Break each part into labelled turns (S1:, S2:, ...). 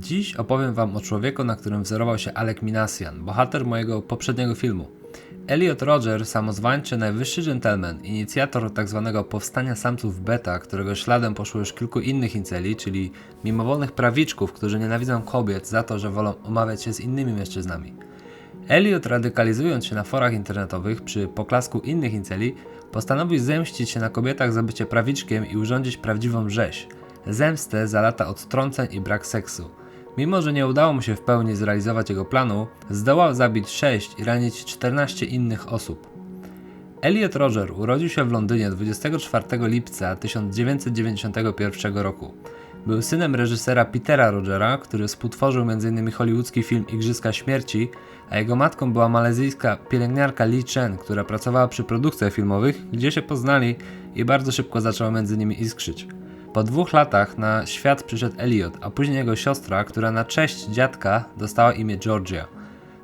S1: Dziś opowiem Wam o człowieku, na którym wzorował się Alec Minassian, bohater mojego poprzedniego filmu. Elliot Roger, samozwańczy najwyższy gentleman, inicjator tzw. powstania samców beta, którego śladem poszło już kilku innych inceli, czyli mimowolnych prawiczków, którzy nienawidzą kobiet za to, że wolą omawiać się z innymi mężczyznami. Elliot, radykalizując się na forach internetowych przy poklasku innych inceli, postanowił zemścić się na kobietach za bycie prawiczkiem i urządzić prawdziwą rzeź. Zemstę za lata odtrąceń i brak seksu. Mimo, że nie udało mu się w pełni zrealizować jego planu, zdołał zabić 6 i ranić 14 innych osób. Elliot Roger urodził się w Londynie 24 lipca 1991 roku. Był synem reżysera Petera Rogera, który współtworzył m.in. hollywoodzki film Igrzyska Śmierci, a jego matką była malezyjska pielęgniarka Lee Chen, która pracowała przy produkcjach filmowych, gdzie się poznali i bardzo szybko zaczęło między nimi iskrzyć. Po dwóch latach na świat przyszedł Elliot, a później jego siostra, która na cześć dziadka dostała imię Georgia.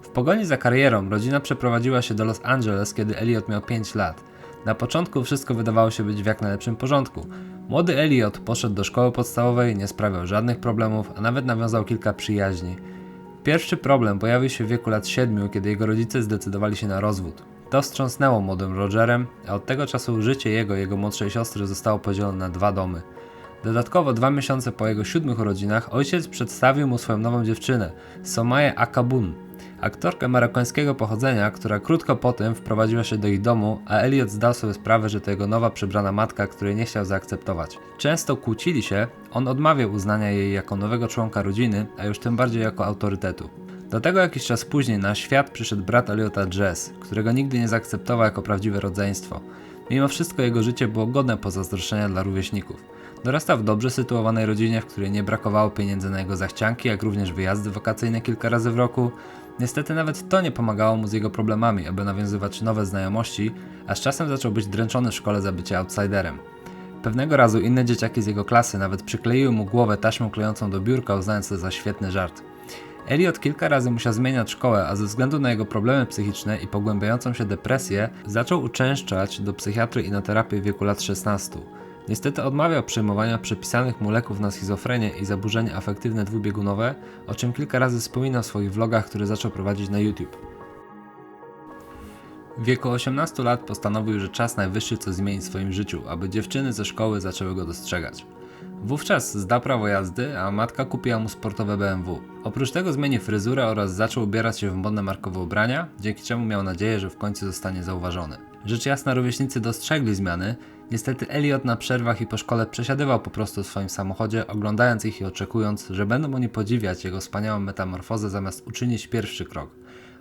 S1: W pogoni za karierą rodzina przeprowadziła się do Los Angeles, kiedy Elliot miał 5 lat. Na początku wszystko wydawało się być w jak najlepszym porządku. Młody Elliot poszedł do szkoły podstawowej, nie sprawiał żadnych problemów, a nawet nawiązał kilka przyjaźni. Pierwszy problem pojawił się w wieku lat 7, kiedy jego rodzice zdecydowali się na rozwód. To wstrząsnęło młodym Rogerem, a od tego czasu życie jego i jego młodszej siostry zostało podzielone na dwa domy. Dodatkowo dwa miesiące po jego siódmych urodzinach ojciec przedstawił mu swoją nową dziewczynę, Somaję Akabun, aktorkę marokańskiego pochodzenia, która krótko po tym wprowadziła się do ich domu, a Elliot zdał sobie sprawę, że to jego nowa przybrana matka, której nie chciał zaakceptować. Często kłócili się, on odmawiał uznania jej jako nowego członka rodziny, a już tym bardziej jako autorytetu. Do tego jakiś czas później na świat przyszedł brat Eliota Jess, którego nigdy nie zaakceptował jako prawdziwe rodzeństwo. Mimo wszystko jego życie było godne pozazdroszczenia dla rówieśników. Dorastał w dobrze sytuowanej rodzinie, w której nie brakowało pieniędzy na jego zachcianki, jak również wyjazdy wakacyjne kilka razy w roku. Niestety nawet to nie pomagało mu z jego problemami, aby nawiązywać nowe znajomości, a z czasem zaczął być dręczony w szkole za bycie outsiderem. Pewnego razu inne dzieciaki z jego klasy nawet przykleiły mu głowę taśmą klejącą do biurka, uznając to za świetny żart. Elliot kilka razy musiał zmieniać szkołę, a ze względu na jego problemy psychiczne i pogłębiającą się depresję, zaczął uczęszczać do psychiatry i na terapię w wieku lat 16. Niestety odmawiał przyjmowania przepisanych mu leków na schizofrenię i zaburzenia afektywne dwubiegunowe, o czym kilka razy wspominał w swoich vlogach, które zaczął prowadzić na YouTube. W wieku 18 lat postanowił, że czas najwyższy coś zmienić w swoim życiu, aby dziewczyny ze szkoły zaczęły go dostrzegać. Wówczas zdał prawo jazdy, a matka kupiła mu sportowe BMW. Oprócz tego zmienił fryzurę oraz zaczął ubierać się w modne markowe ubrania, dzięki czemu miał nadzieję, że w końcu zostanie zauważony. Rzecz jasna rówieśnicy dostrzegli zmiany, niestety Elliot na przerwach i po szkole przesiadywał po prostu w swoim samochodzie, oglądając ich i oczekując, że będą oni podziwiać jego wspaniałą metamorfozę zamiast uczynić pierwszy krok.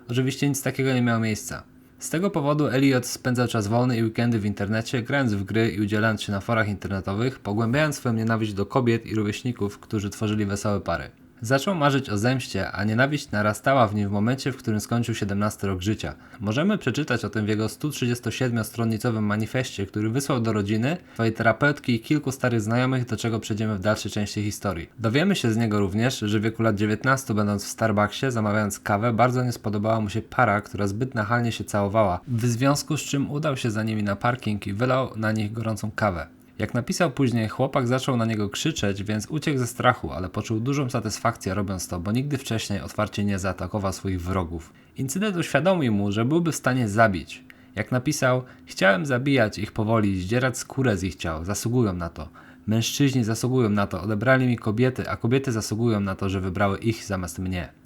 S1: Oczywiście nic takiego nie miało miejsca. Z tego powodu Elliot spędzał czas wolny i weekendy w internecie, grając w gry i udzielając się na forach internetowych, pogłębiając swoją nienawiść do kobiet i rówieśników, którzy tworzyli wesołe pary. Zaczął marzyć o zemście, a nienawiść narastała w nim w momencie, w którym skończył 17 rok życia. Możemy przeczytać o tym w jego 137-stronnicowym manifestie, który wysłał do rodziny, swojej terapeutki i kilku starych znajomych, do czego przejdziemy w dalszej części historii. Dowiemy się z niego również, że w wieku lat 19, będąc w Starbucksie, zamawiając kawę, bardzo nie spodobała mu się para, która zbyt nachalnie się całowała, w związku z czym udał się za nimi na parking i wylał na nich gorącą kawę. Jak napisał później, chłopak zaczął na niego krzyczeć, więc uciekł ze strachu, ale poczuł dużą satysfakcję robiąc to, bo nigdy wcześniej otwarcie nie zaatakował swoich wrogów. Incydent uświadomił mu, że byłby w stanie zabić. Jak napisał, chciałem zabijać ich powoli, zdzierać skórę z ich ciał, zasługują na to. Mężczyźni zasługują na to, odebrali mi kobiety, a kobiety zasługują na to, że wybrały ich zamiast mnie.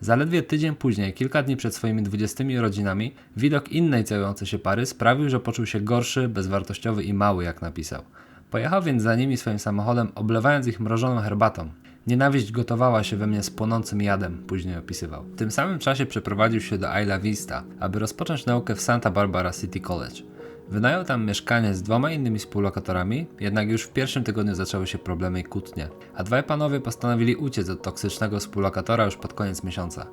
S1: Zaledwie tydzień później, kilka dni przed swoimi dwudziestymi urodzinami, widok innej całującej się pary sprawił, że poczuł się gorszy, bezwartościowy i mały, jak napisał. Pojechał więc za nimi swoim samochodem, oblewając ich mrożoną herbatą. Nienawiść gotowała się we mnie z płonącym jadem, później opisywał. W tym samym czasie przeprowadził się do Isla Vista, aby rozpocząć naukę w Santa Barbara City College. Wynajął tam mieszkanie z dwoma innymi współlokatorami, jednak już w pierwszym tygodniu zaczęły się problemy i kłótnie, a dwaj panowie postanowili uciec od toksycznego współlokatora już pod koniec miesiąca.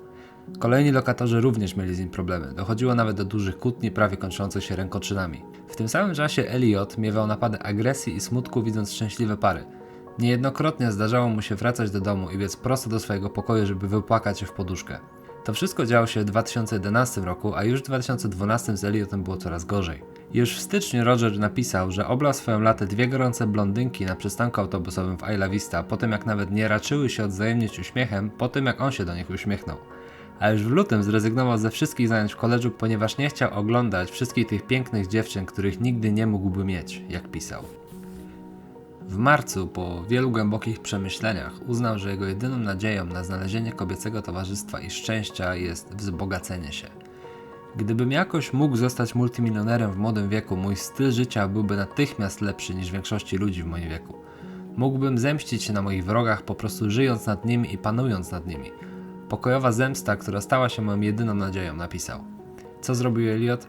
S1: Kolejni lokatorzy również mieli z nim problemy, dochodziło nawet do dużych kłótni prawie kończących się rękoczynami. W tym samym czasie Elliot miewał napady agresji i smutku widząc szczęśliwe pary. Niejednokrotnie zdarzało mu się wracać do domu i biec prosto do swojego pokoju, żeby wypłakać się w poduszkę. To wszystko działo się w 2011 roku, a już w 2012 z Elliotem było coraz gorzej. Już w styczniu Roger napisał, że oblał swoją latę dwie gorące blondynki na przystanku autobusowym w Isla Vista, po tym jak nawet nie raczyły się odwzajemnić uśmiechem, po tym jak on się do nich uśmiechnął. A już w lutym zrezygnował ze wszystkich zajęć w koledżu, ponieważ nie chciał oglądać wszystkich tych pięknych dziewczyn, których nigdy nie mógłby mieć, jak pisał. W marcu, po wielu głębokich przemyśleniach, uznał, że jego jedyną nadzieją na znalezienie kobiecego towarzystwa i szczęścia jest wzbogacenie się. Gdybym jakoś mógł zostać multimilionerem w młodym wieku, mój styl życia byłby natychmiast lepszy niż większości ludzi w moim wieku. Mógłbym zemścić się na moich wrogach, po prostu żyjąc nad nimi i panując nad nimi. Pokojowa zemsta, która stała się moją jedyną nadzieją, napisał. Co zrobił Elliot?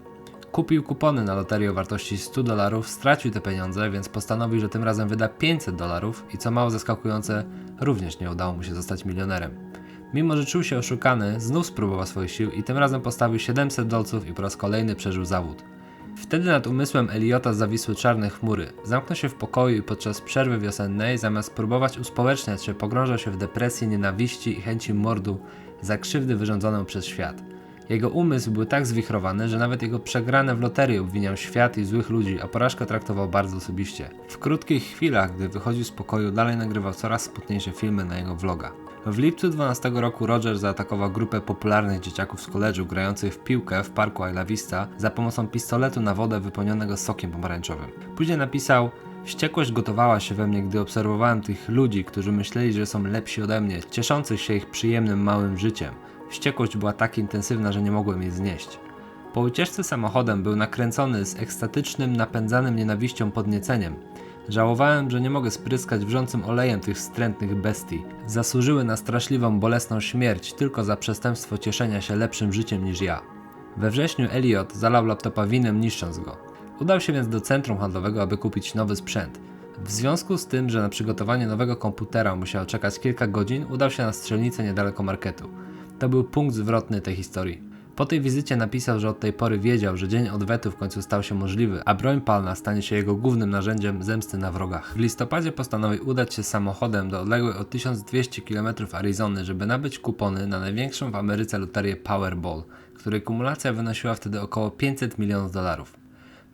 S1: Kupił kupony na loterię o wartości 100 dolarów, stracił te pieniądze, więc postanowił, że tym razem wyda 500 dolarów i co mało zaskakujące, również nie udało mu się zostać milionerem. Mimo, że czuł się oszukany, znów spróbował swoich sił i tym razem postawił 700 dolców i po raz kolejny przeżył zawód. Wtedy nad umysłem Eliota zawisły czarne chmury. Zamknął się w pokoju i podczas przerwy wiosennej, zamiast próbować uspołeczniać się, pogrążał się w depresji, nienawiści i chęci mordu za krzywdy wyrządzoną przez świat. Jego umysł był tak zwichrowany, że nawet jego przegrane w loterii obwiniał świat i złych ludzi, a porażkę traktował bardzo osobiście. W krótkich chwilach, gdy wychodził z pokoju, dalej nagrywał coraz smutniejsze filmy na jego vloga. W lipcu 12 roku Roger zaatakował grupę popularnych dzieciaków z koledżu grających w piłkę w parku Isla Vista za pomocą pistoletu na wodę wypełnionego sokiem pomarańczowym. Później napisał Wściekłość gotowała się we mnie, gdy obserwowałem tych ludzi, którzy myśleli, że są lepsi ode mnie, cieszących się ich przyjemnym małym życiem. Wściekłość była tak intensywna, że nie mogłem jej znieść. Po ucieczce samochodem był nakręcony z ekstatycznym, napędzanym nienawiścią podnieceniem. Żałowałem, że nie mogę spryskać wrzącym olejem tych wstrętnych bestii. Zasłużyły na straszliwą, bolesną śmierć tylko za przestępstwo cieszenia się lepszym życiem niż ja. We wrześniu Elliot zalał laptopa winem, niszcząc go. Udał się więc do centrum handlowego, aby kupić nowy sprzęt. W związku z tym, że na przygotowanie nowego komputera musiał czekać kilka godzin, udał się na strzelnicę niedaleko marketu. To był punkt zwrotny tej historii. Po tej wizycie napisał, że od tej pory wiedział, że dzień odwetu w końcu stał się możliwy, a broń palna stanie się jego głównym narzędziem zemsty na wrogach. W listopadzie postanowił udać się samochodem do odległej o 1200 km Arizony, żeby nabyć kupony na największą w Ameryce loterię Powerball, której kumulacja wynosiła wtedy około 500 milionów dolarów.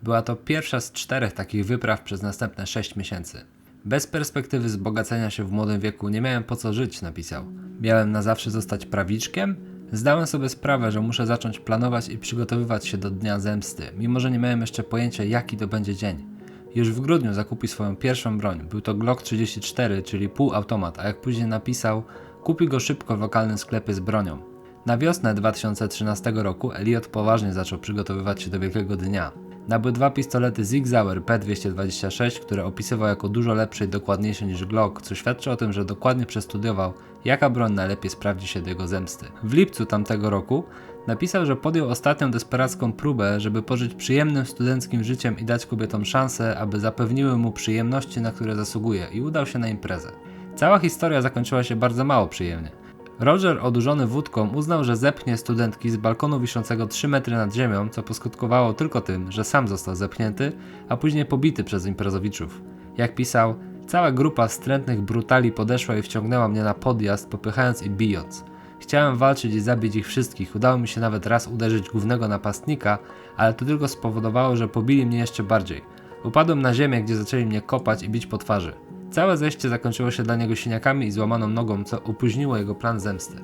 S1: Była to pierwsza z czterech takich wypraw przez następne 6 miesięcy. Bez perspektywy wzbogacenia się w młodym wieku nie miałem po co żyć, napisał. Miałem na zawsze zostać prawiczkiem? Zdałem sobie sprawę, że muszę zacząć planować i przygotowywać się do dnia zemsty, mimo że nie miałem jeszcze pojęcia, jaki to będzie dzień. Już w grudniu zakupił swoją pierwszą broń. Był to Glock 34, czyli półautomat, a jak później napisał, kupił go szybko w lokalnym sklepie z bronią. Na wiosnę 2013 roku Elliot poważnie zaczął przygotowywać się do wielkiego dnia. Nabył dwa pistolety Zig Sauer P226, które opisywał jako dużo lepsze i dokładniejsze niż Glock, co świadczy o tym, że dokładnie przestudiował, jaka broń najlepiej sprawdzi się do jego zemsty. W lipcu tamtego roku napisał, że podjął ostatnią desperacką próbę, żeby pożyć przyjemnym studenckim życiem i dać kobietom szansę, aby zapewniły mu przyjemności, na które zasługuje i udał się na imprezę. Cała historia zakończyła się bardzo mało przyjemnie. Roger, odurzony wódką, uznał, że zepchnie studentki z balkonu wiszącego 3 metry nad ziemią, co poskutkowało tylko tym, że sam został zepchnięty, a później pobity przez imprezowiczów. Jak pisał, cała grupa wstrętnych brutali podeszła i wciągnęła mnie na podjazd, popychając i bijąc. Chciałem walczyć i zabić ich wszystkich, udało mi się nawet raz uderzyć głównego napastnika, ale to tylko spowodowało, że pobili mnie jeszcze bardziej. Upadłem na ziemię, gdzie zaczęli mnie kopać i bić po twarzy. Całe zejście zakończyło się dla niego siniakami i złamaną nogą, co opóźniło jego plan zemsty.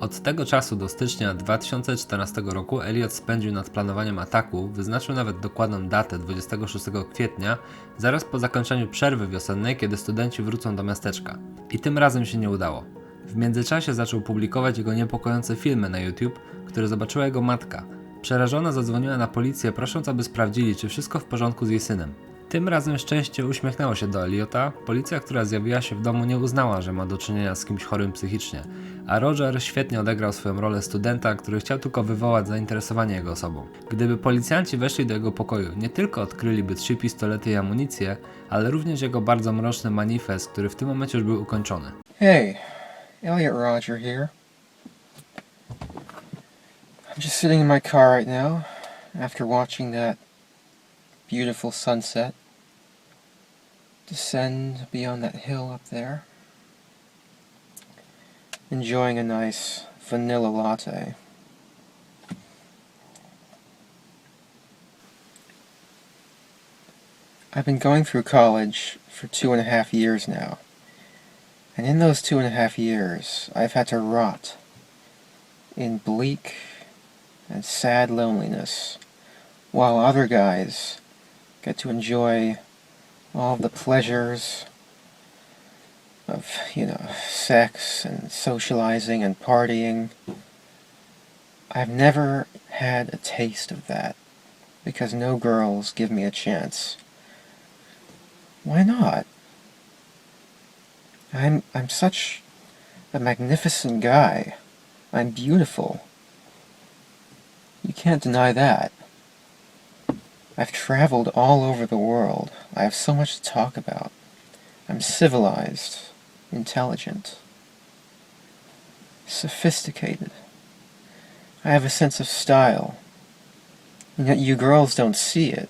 S1: Od tego czasu do stycznia 2014 roku Elliot spędził nad planowaniem ataku, wyznaczył nawet dokładną datę 26 kwietnia, zaraz po zakończeniu przerwy wiosennej, kiedy studenci wrócą do miasteczka. I tym razem się nie udało. W międzyczasie zaczął publikować jego niepokojące filmy na YouTube, które zobaczyła jego matka. Przerażona zadzwoniła na policję, prosząc, aby sprawdzili, czy wszystko w porządku z jej synem. Tym razem szczęście uśmiechnęło się do Eliota. Policja, która zjawiła się w domu, nie uznała, że ma do czynienia z kimś chorym psychicznie, a Roger świetnie odegrał swoją rolę studenta, który chciał tylko wywołać zainteresowanie jego osobą. Gdyby policjanci weszli do jego pokoju, nie tylko odkryliby trzy pistolety i amunicję, ale również jego bardzo mroczny manifest, który w tym momencie już był ukończony.
S2: Hey, Elliot Roger here. I'm just sitting in my car right now after watching that beautiful sunset descend beyond that hill up there. Enjoying a nice vanilla latte. I've been going through college for two and a half years now. And in those two and a half years, I've had to rot in bleak and sad loneliness, while other guys get to enjoy all the pleasures of, you know, sex and socializing and partying. I've never had a taste of that because no girls give me a chance. Why not? I'm I'm such a magnificent guy. I'm beautiful. You can't deny that. I've traveled all over the world. I have so much to talk about. I'm civilized, intelligent, sophisticated. I have a sense of style. And yet you girls don't see it.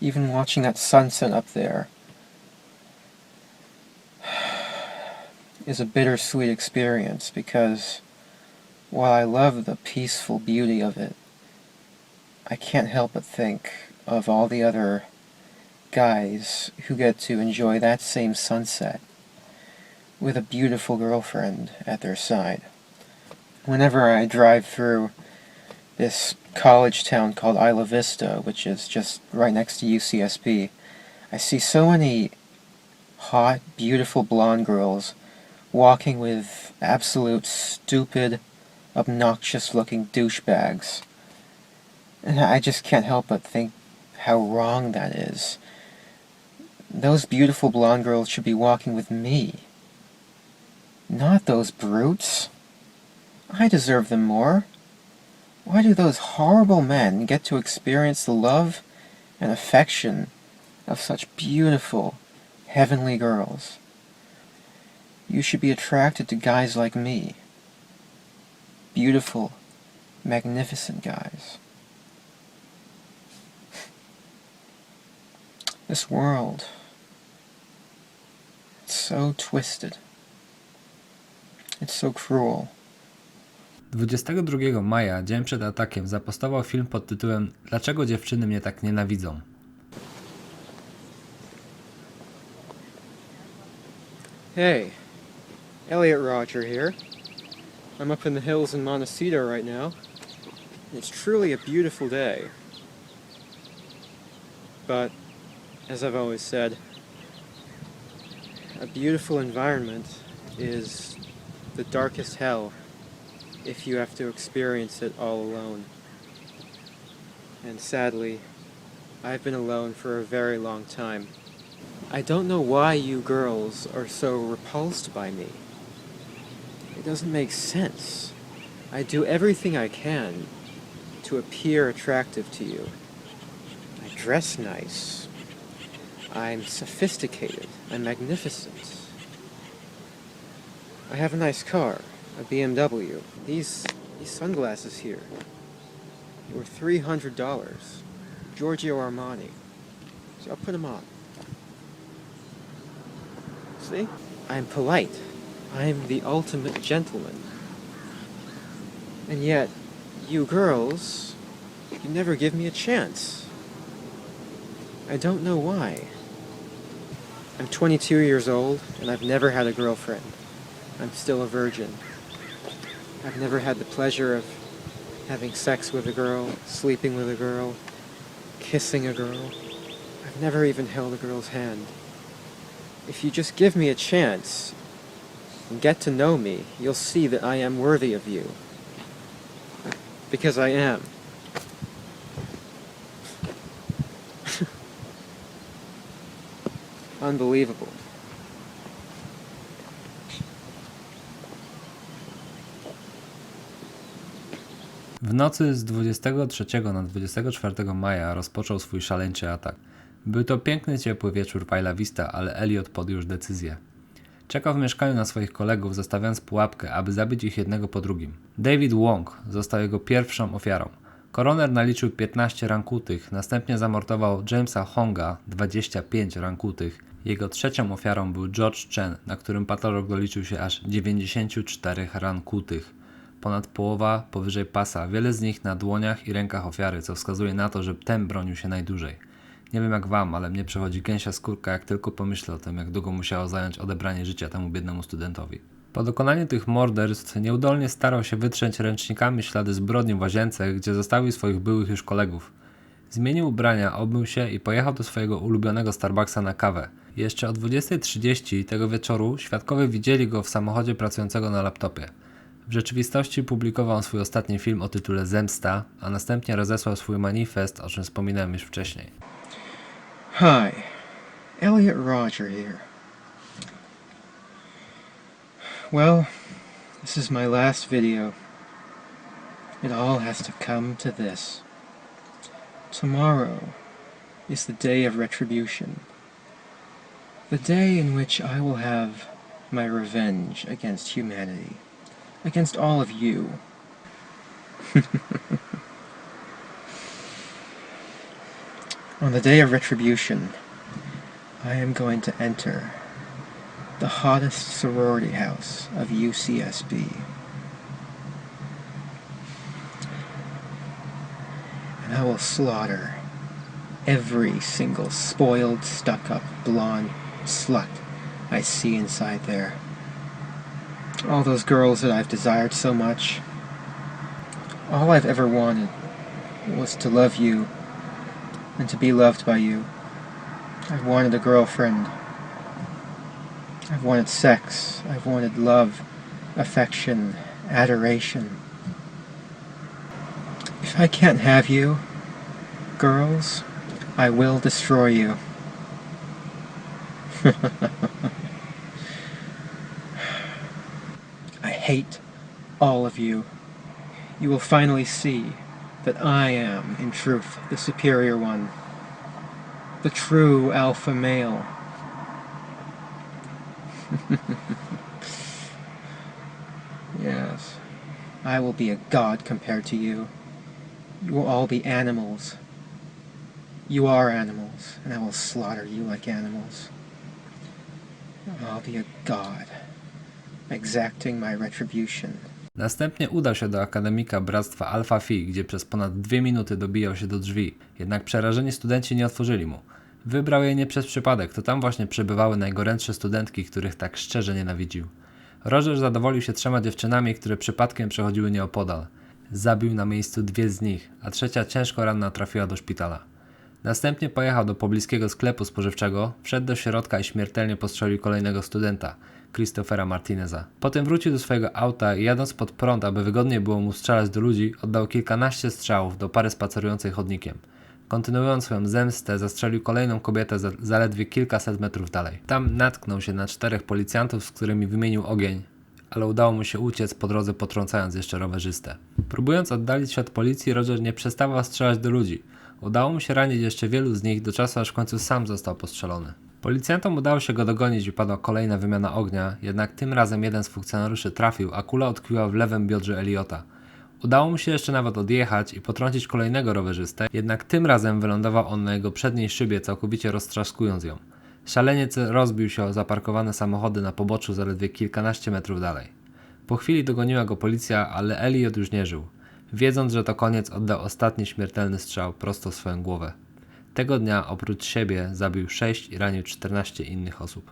S2: Even watching that sunset up there is a bittersweet experience because while I love the peaceful beauty of it, I can't help but think of all the other guys who get to enjoy that same sunset with a beautiful girlfriend at their side. Whenever I drive through this college town called Isla Vista, which is just right next to UCSB, I see so many hot, beautiful blonde girls walking with absolute stupid, obnoxious looking douchebags. And I just can't help but think how wrong that is. Those beautiful blonde girls should be walking with me. Not those brutes. I deserve them more. Why do those horrible men get to experience the love and affection of such beautiful, heavenly girls? You should be attracted to guys like me. Beautiful, magnificent guys. This world. It's so twisted. It's so cruel.
S1: 22 maja, dzień przed atakiem, zapostował film pod tytułem Dlaczego dziewczyny mnie tak nienawidzą?
S2: Hey, Elliot Roger here. I'm up in the hills in Montecito right now. It's truly a beautiful day. But, as I've always said, a beautiful environment is the darkest hell if you have to experience it all alone. And sadly, I've been alone for a very long time. I don't know why you girls are so repulsed by me. It doesn't make sense. I do everything I can to appear attractive to you. I dress nice. I'm sophisticated. I'm magnificent. I have a nice car, a BMW. These these sunglasses here were three hundred dollars, Giorgio Armani. So I'll put them on. See? I'm polite. I'm the ultimate gentleman. And yet, you girls, you never give me a chance. I don't know why. I'm 22 years old, and I've never had a girlfriend. I'm still a virgin. I've never had the pleasure of having sex with a girl, sleeping with a girl, kissing a girl. I've never even held a girl's hand. If you just give me a chance get to know me, you'll see that I am worthy of you. Because I am. Unbelievable.
S1: W nocy z 23 na 24 maja rozpoczął swój szaleńczy atak. Był to piękny, ciepły wieczór w Vista, ale Elliot podjął już decyzję. Czekał w mieszkaniu na swoich kolegów, zostawiając pułapkę, aby zabić ich jednego po drugim. David Wong został jego pierwszą ofiarą. Koroner naliczył 15 ran kłutych, następnie zamordował Jamesa Honga 25 ran kłutych. Jego trzecią ofiarą był George Chen, na którym patolog doliczył się aż 94 ran kłutych. ponad połowa powyżej pasa, wiele z nich na dłoniach i rękach ofiary, co wskazuje na to, że ten bronił się najdłużej. Nie wiem jak wam, ale mnie przechodzi gęsia skórka, jak tylko pomyślę o tym, jak długo musiało zająć odebranie życia temu biednemu studentowi. Po dokonaniu tych morderstw nieudolnie starał się wytrzeć ręcznikami ślady zbrodni w łazience, gdzie zostawił swoich byłych już kolegów. Zmienił ubrania, obmył się i pojechał do swojego ulubionego Starbucksa na kawę. Jeszcze o 20.30 tego wieczoru świadkowie widzieli go w samochodzie pracującego na laptopie. W rzeczywistości publikował swój ostatni film o tytule Zemsta, a następnie rozesłał swój manifest, o czym wspominałem już wcześniej.
S2: Hi, Elliot Roger here. Well, this is my last video. It all has to come to this. Tomorrow is the day of retribution. The day in which I will have my revenge against humanity. Against all of you. On the day of retribution, I am going to enter the hottest sorority house of UCSB. And I will slaughter every single spoiled, stuck up, blonde slut I see inside there. All those girls that I've desired so much. All I've ever wanted was to love you and to be loved by you. I've wanted a girlfriend. I've wanted sex. I've wanted love, affection, adoration. If I can't have you, girls, I will destroy you. I hate all of you. You will finally see that I am, in truth, the superior one, the true alpha male. yes, I will be a god compared to you. You will all be animals. You are animals, and I will slaughter you like animals. I'll be a god, exacting my retribution.
S1: Następnie udał się do akademika Bractwa Alpha Phi, gdzie przez ponad dwie minuty dobijał się do drzwi, jednak przerażeni studenci nie otworzyli mu. Wybrał je nie przez przypadek, to tam właśnie przebywały najgorętsze studentki, których tak szczerze nienawidził. Roger zadowolił się trzema dziewczynami, które przypadkiem przechodziły nieopodal. Zabił na miejscu dwie z nich, a trzecia ciężko ranna trafiła do szpitala. Następnie pojechał do pobliskiego sklepu spożywczego, wszedł do środka i śmiertelnie postrzelił kolejnego studenta, Christophera Martineza. Potem wrócił do swojego auta i jadąc pod prąd, aby wygodniej było mu strzelać do ludzi, oddał kilkanaście strzałów do pary spacerującej chodnikiem. Kontynuując swoją zemstę, zastrzelił kolejną kobietę za, zaledwie kilkaset metrów dalej. Tam natknął się na czterech policjantów, z którymi wymienił ogień, ale udało mu się uciec po drodze potrącając jeszcze rowerzystę. Próbując oddalić się od policji, Roger nie przestawał strzelać do ludzi. Udało mu się ranić jeszcze wielu z nich do czasu, aż w końcu sam został postrzelony. Policjantom udało się go dogonić i padła kolejna wymiana ognia, jednak tym razem jeden z funkcjonariuszy trafił, a kula utkwiła w lewym biodrze Eliota. Udało mu się jeszcze nawet odjechać i potrącić kolejnego rowerzystę, jednak tym razem wylądował on na jego przedniej szybie, całkowicie roztrzaskując ją. Szaleniec rozbił się o zaparkowane samochody na poboczu zaledwie kilkanaście metrów dalej. Po chwili dogoniła go policja, ale Elliot już nie żył. Wiedząc, że to koniec, oddał ostatni śmiertelny strzał prosto w swoją głowę. Tego dnia oprócz siebie zabił 6 i ranił 14 innych osób.